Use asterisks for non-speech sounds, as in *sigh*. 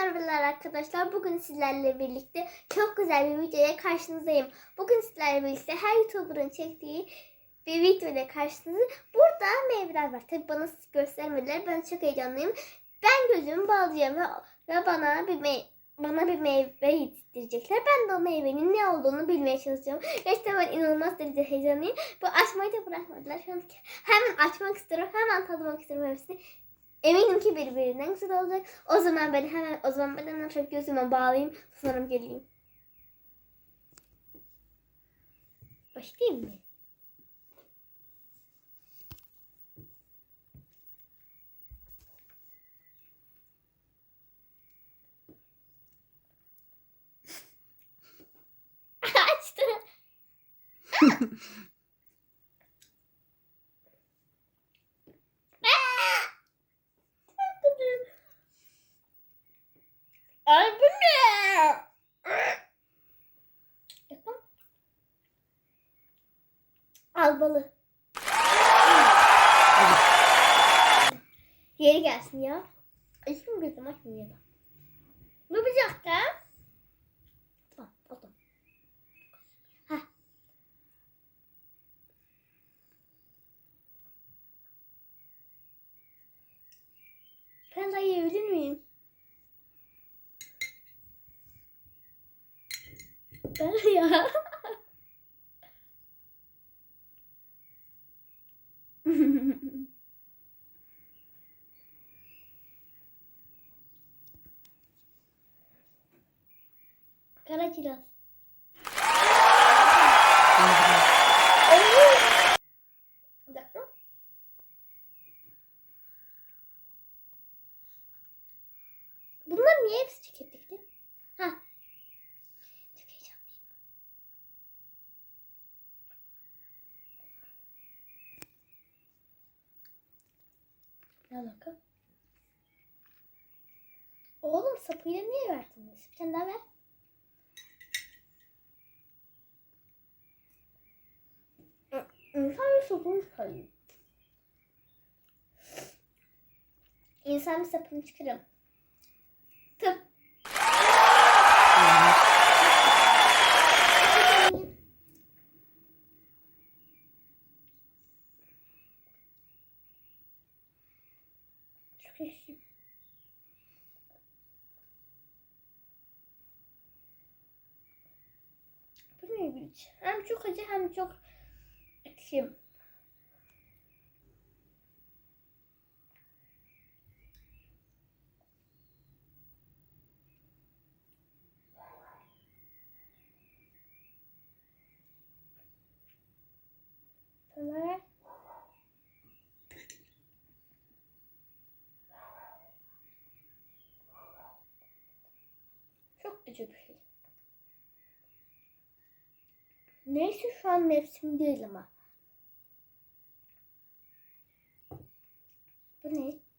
merhabalar arkadaşlar. Bugün sizlerle birlikte çok güzel bir videoya karşınızdayım. Bugün sizlerle birlikte her YouTuber'ın çektiği bir videoyla karşınızda. Burada meyveler var. Tabi bana göstermediler. Ben çok heyecanlıyım. Ben gözümü bağlayacağım ve, ve bana bir mey bana bir meyve yetiştirecekler. Ben de o meyvenin ne olduğunu bilmeye çalışacağım. Gerçekten ben inanılmaz derecede heyecanlıyım. Bu açmayı da bırakmadılar. Şu an hemen açmak istiyorum. Hemen tadmak istiyorum hepsini. Eminim ki birbirinden güzel olacak. O zaman ben hemen o zaman ben hemen çok gözüme bağlayayım. Sonra geleyim. Başlayayım mı? *laughs* Açtı. *laughs* Ay ne? Balı. Yeri gelsin ya. Açayım gözüm ya da. Bu bir dakika. Tamam oldu. Heh. Ben de yiyebilir miyim? Ben ya. Kara kiraz. Ne alaka? Oğlum sapıyla niye verdiniz? Bir tane daha ver. İnsan bir sapını çıkarıyor. İnsan bir sapını çıkarım. Tıp. Ekşi. Bu ne biçim? Hem çok acı hem çok ekşi. Sonra acı bir şey. Neyse şu an mevsim değil ama. Bu ne?